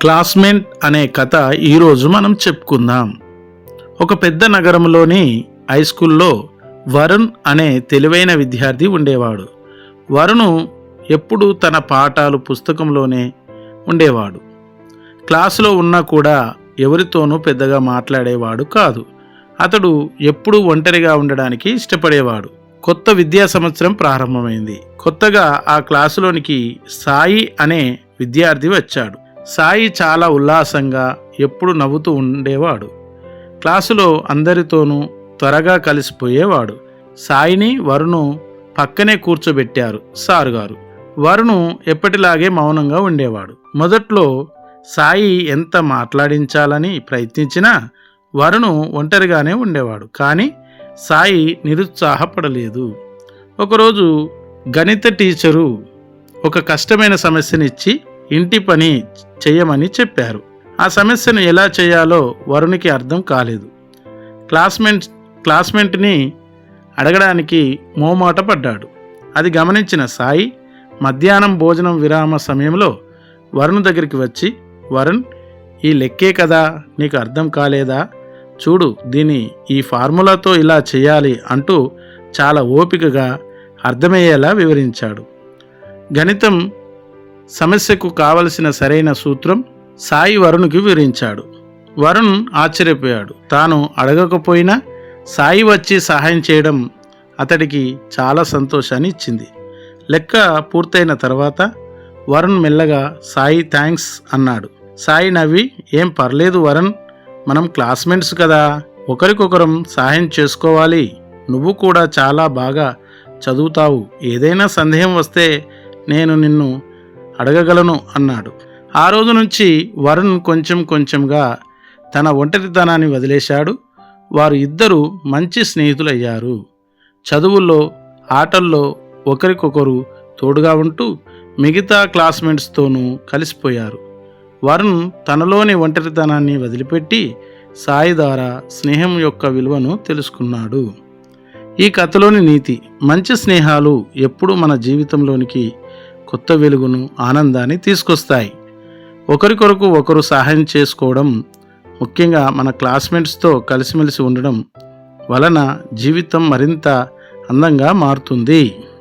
Classmate అనే కథ ఈరోజు మనం చెప్పుకుందాం. ఒక పెద్ద నగరంలోని హై స్కూల్లో వరుణ్ అనే తెలివైన విద్యార్థి ఉండేవాడు. వరుణ్ ఎప్పుడూ తన పాఠాలు పుస్తకంలోనే ఉండేవాడు. క్లాసులో ఉన్నా కూడా ఎవరితోనూ పెద్దగా మాట్లాడేవాడు కాదు. అతడు ఎప్పుడూ ఒంటరిగా ఉండడానికి ఇష్టపడేవాడు. కొత్త విద్యా సంవత్సరం ప్రారంభమైంది. కొత్తగా ఆ క్లాసులోనికి సాయి అనే విద్యార్థి వచ్చాడు. సాయి చాలా ఉల్లాసంగా ఎప్పుడు నవ్వుతూ ఉండేవాడు. క్లాసులో అందరితోనూ త్వరగా కలిసిపోయేవాడు. సాయిని వరుణు పక్కనే కూర్చోబెట్టారు సారు గారు. వరుణు ఎప్పటిలాగే మౌనంగా ఉండేవాడు. మొదట్లో సాయి ఎంత మాట్లాడించాలని ప్రయత్నించినా వరుణు ఒంటరిగానే ఉండేవాడు. కానీ సాయి నిరుత్సాహపడలేదు. ఒకరోజు గణిత టీచరు ఒక కష్టమైన సమస్యనిచ్చి ఇంటి పని చేయమని చెప్పారు. ఆ సమస్యను ఎలా చేయాలో వరుణికి అర్థం కాలేదు. క్లాస్మేట్ క్లాస్మేట్ని అడగడానికి మోమాట పడ్డాడు. అది గమనించిన సాయి మధ్యాహ్నం భోజనం విరామ సమయంలో వరుణ్ దగ్గరికి వచ్చి వరుణ్ ఈ లెక్కే కదా నీకు అర్థం కాలేదా? చూడు దీన్ని ఈ ఫార్ములాతో ఇలా చేయాలి అంటూ చాలా ఓపికగా అర్థమయ్యేలా వివరించాడు. గణితం సమస్యకు కావలసిన సరైన సూత్రం సాయి వరుణ్కి వివరించాడు. వరుణ్ ఆశ్చర్యపోయాడు. తాను అడగకపోయినా సాయి వచ్చి సహాయం చేయడం అతడికి చాలా సంతోషాన్ని ఇచ్చింది. లెక్క పూర్తయిన తర్వాత వరుణ్ మెల్లగా సాయి థ్యాంక్స్ అన్నాడు. సాయి నవ్వి ఏం పర్లేదు వరుణ్ మనం క్లాస్మేట్స్ కదా ఒకరికొకరం సహాయం చేసుకోవాలి. నువ్వు కూడా చాలా బాగా చదువుతావు. ఏదైనా సందేహం వస్తే నేను నిన్ను అడగగలను అన్నాడు. ఆ రోజు నుంచి వరుణ్ కొంచెం కొంచెంగా తన ఒంటరితనాన్ని వదిలేశాడు. వారు ఇద్దరు మంచి స్నేహితులయ్యారు. చదువుల్లో ఆటల్లో ఒకరికొకరు తోడుగా ఉంటూ మిగతా క్లాస్మేట్స్తోనూ కలిసిపోయారు. వరుణ్ తనలోని ఒంటరితనాన్ని వదిలిపెట్టి సాయి ద్వారా స్నేహం యొక్క విలువను తెలుసుకున్నాడు. ఈ కథలోని నీతి మంచి స్నేహాలు ఎప్పుడూ మన జీవితంలోనికి కొత్త వెలుగును ఆనందాన్ని తీసుకొస్తాయి. ఒకరికొరకు ఒకరు సహాయం చేసుకోవడం ముఖ్యంగా మన క్లాస్మేట్స్తో కలిసిమెలిసి ఉండడం వలన జీవితం మరింత అందంగా మారుతుంది.